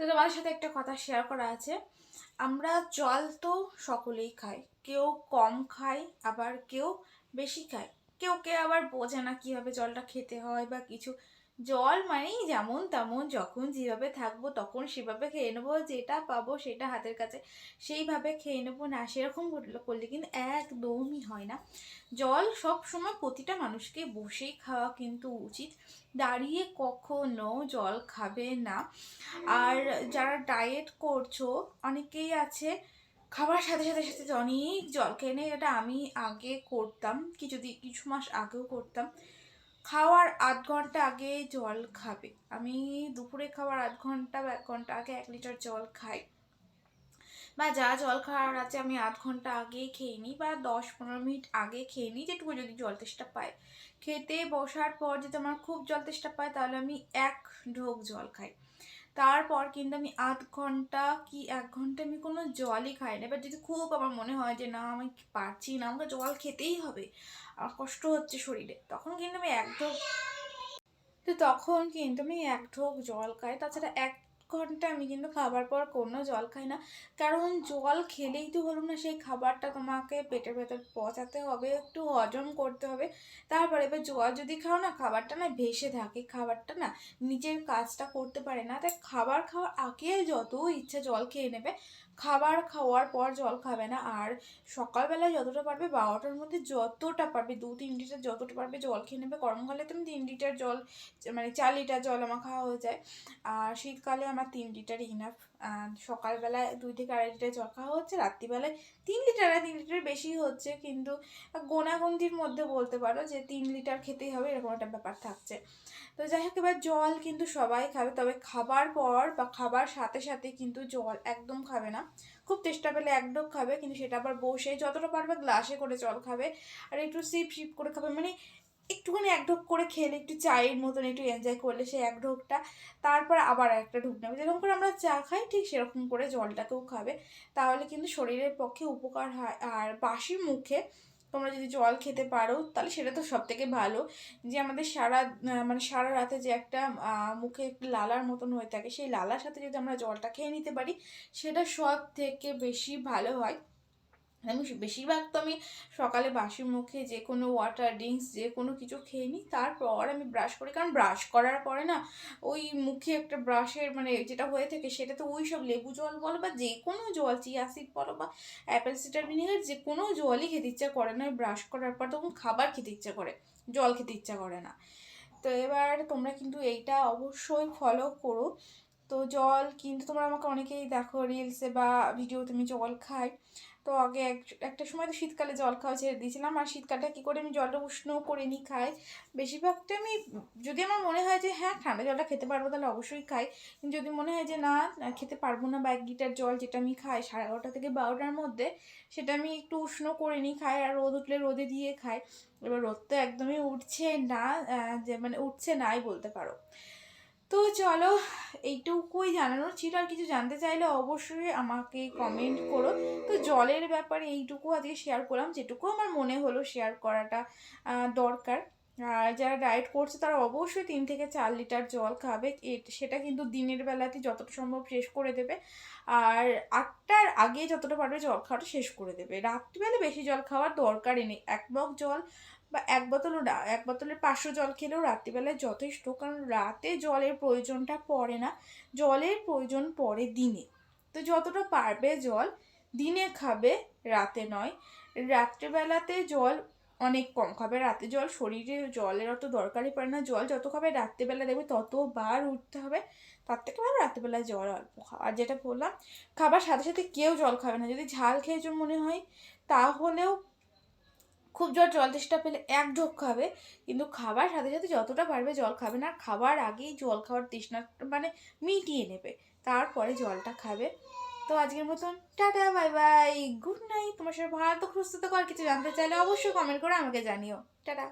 তো তোমাদের সাথে একটা কথা শেয়ার করা আছে। আমরা জল তো সকলেই খাই। কেউ কম খায়, আবার কেউ বেশি খায়। কেউ কেউ আবার বোঝে না কীভাবে জলটা খেতে হয় বা কিছু। জল মানেই যেমন তেমন, যখন যেভাবে থাকব তখন সেভাবে খেয়ে নেব, যেটা পাবো সেটা হাতের কাছে। সেইভাবে খেয়ে নেব না, সেরকম করলে- কিন্তু একদমই হয় না। জল সব সময় প্রতিটা মানুষকে বসেই খাওয়া কিন্তু উচিত। দাঁড়িয়ে কখনো জল খাবে না। আর যারা ডায়েট করছ, অনেকেই আছে খাবার সাথে সাথে সাথে অনেক জল খেয়ে নেয়, এটা আমি আগে করতাম, কিছু কিছু মাস আগেও করতাম। খাওয়ার আধ ঘণ্টা আগে জল খাবে। আমি দুপুরে খাওয়ার আধ ঘণ্টা বা এক ঘণ্টা আগে এক লিটার জল খাই। বা যা জল খাওয়ার আছে আমি আধ ঘণ্টা আগে খেয়ে নিই বা দশ পনেরো মিনিট আগে খেয়ে নিই যেটুকু যদি জল তেষ্টা পায়। খেতে বসার পর যদি আমার খুব জল তেষ্টা পায় তাহলে আমি এক ঢোক জল খাই। তারপর কিন্তু আমি আধ ঘণ্টা কি এক ঘণ্টা আমি কোনো জলই খাই না। এবার যদি খুব আমার মনে হয় যে, না, আমি পারছি না, আমাকে জল খেতেই হবে। আমার কষ্ট হচ্ছে শরীরে। তখন কিন্তু আমি এক ঢোক তো তখন কিন্তু আমি এক ঢোক জল খাই। তাছাড়া এক ঘণ্টা আমি কিন্তু খাবার পর কোনো জল খাই না। কারণ জল খেলেই তো হলো না, সেই খাবারটা তোমাকে পেটের ভেতর পচাতে হবে, একটু হজম করতে হবে। তারপরে এবার জল যদি খাও না, খাবারটা না ভেসে থাকে, খাবারটা না নিজের কাজটা করতে পারে না। তাই খাবার খাওয়ার আগে যত ইচ্ছা জল খেয়ে নেবে। খাবার খাওয়ার পর জল খাবে না। আর সকালবেলায় যতটা পারবে বারোটার মধ্যে যতটা পারবে, দু তিন লিটার যতটা পারবে জল খেয়ে নেবে। গরমকালে তুমি তিন লিটার জল মানে চার লিটার জল আমার খাওয়া হয়ে যায়। আর শীতকালে আমার তিন লিটার ইনাফ সকালবেলায় দুই থেকে আড়াই লিটার জল খাওয়া হচ্ছে, রাত্রিবেলায় তিন লিটার আর তিন লিটার বেশি হচ্ছে। কিন্তু গোনাগন্ধির মধ্যে বলতে পারো যে তিন লিটার খেতেই হবে, এরকম একটা ব্যাপার থাকছে। তো যাই হোক, এবার জল কিন্তু সবাই খাবে। তবে খাবার পর বা খাবার সাথে সাথে কিন্তু জল একদম খাবে না। খুব চেষ্টা পেলে এক ডোক খাবে, কিন্তু সেটা আবার বসে যতটা পারবে গ্লাসে করে জল খাবে আর একটু সিপ সিপ করে খাবে। মানে একটুখানি এক ঢোক করে খেলে, একটু চায়ের মতন একটু এনজয় করলে সে এক ঢোকটা। তারপর আবার একটা ঢোক নেবে। যেরকম করে আমরা চা খাই, ঠিক সেরকম করে জলটাকেও খাবে। তাহলে কিন্তু শরীরের পক্ষে উপকার হয়। আর বাসি মুখে তোমরা যদি জল খেতে পারো, তাহলে সেটা তো সব থেকে ভালো। যে আমাদের সারা মানে সারা রাতে যে একটা মুখে একটু লালার মতন হয়ে থাকে, সেই লালার সাথে যদি আমরা জলটা খেয়ে নিতে পারি, সেটা সব থেকে বেশি ভালো হয়। আমি বেশিরভাগ তো আমি সকালে বাসি মুখে যে কোনো ওয়াটার ড্রিঙ্কস যে কোনো কিছু খেয়ে নিই, তারপর আমি ব্রাশ করি। কারণ ব্রাশ করার পরে না, ওই মুখে একটা ব্রাশের মানে যেটা হয়ে থাকে, সেটা তো ওই সব লেবু জল বলো বা যে কোনো জল, চিয়া সিড বলো বা অ্যাপেল সিডার ভিনেগার যে কোনো জলই খেতে ইচ্ছা করে না। ব্রাশ করার পর তখন খাবার খেতে ইচ্ছা করে, জল খেতে ইচ্ছা করে না। তো এবার তোমরা কিন্তু এইটা অবশ্যই ফলো করো। তো জল কিন্তু তোমরা আমাকে অনেকেই দেখো রিলসে বা ভিডিওতে আমি জল খাই। তো আগে এক, একটা সময় তো শীতকালে জল খাওয়া ছেড়ে দিয়েছিলাম। আর শীতকালটা কী করে আমি জলটা উষ্ণ করে নিই খাই। বেশিরভাগটা আমি, যদি আমার মনে হয় যে হ্যাঁ ঠান্ডা জলটা খেতে পারব তাহলে অবশ্যই খাই। কিন্তু যদি মনে হয় যে না খেতে পারব না বা এক লিটার জল যেটা আমি খাই সাড়ে এগারোটা থেকে বারোটার মধ্যে, সেটা আমি একটু উষ্ণ করে নিই খাই আর রোদ উঠলে রোদে দিয়ে খাই। এবার রোদ তো একদমই উঠছে না যে মানে উঠছে নাই বলতে পারো। তো চলো, এইটুকুই জানানোর ছিল। আর কিছু জানতে চাইলে অবশ্যই আমাকে কমেন্ট করো। তো জলের ব্যাপারে এইটুকু আজকে শেয়ার করলাম। যেটুকু আমার মনে হলো শেয়ার করাটা দরকার। আর যারা ডায়েট করছে, তারা অবশ্যই তিন থেকে চার লিটার জল খাবে। সেটা কিন্তু দিনের বেলাতে যতটা সম্ভব শেষ করে দেবে। আর আটটার আগে যতটা পারবে জল খাওয়াটা শেষ করে দেবে। রাত্রিবেলা বেশি জল খাওয়ার দরকারই নেই। এক মগ জল বা এক বোতল এক বোতলের পাঁচশো জল খেলেও রাত্রিবেলায় যথেষ্ট, কারণ রাতে জলের প্রয়োজনটা পড়ে না। জলের প্রয়োজন পড়ে দিনে। তো যতটা পারবে জল দিনে খাবে, রাতে নয়। রাত্রেবেলাতে জল অনেক কম খাবে। রাতে জল শরীরে জলের অত দরকারই পড়ে না। জল যত খাবে রাত্রেবেলা দেখবে ততবার উঠতে হবে। তার থেকে ভালো রাত্রেবেলায় জল অল্প খাওয়া। আর যেটা বললাম, খাবার সাথে সাথে কেউ জল খাবে না। যদি ঝাল খেয়ে মনে হয়, তাহলেও খুব জোর জল তেষ্টা পেলে এক ঢোক খাবে, কিন্তু খাবার সাথে সাথে যতটা পারবে জল খাবে না, খাবার আগেই জল খাওয়ার তৃষ্ণা মানে মিটিয়ে নেবে, তারপরে জলটা খাবে। তো আজকের মতন tata, bye bye, good night, তোমার সাথে ভালো তো সুস্থ তো কিছু জানতে চাইলে অবশ্যই কমেন্ট করে আমাকে জানিও। টাটা।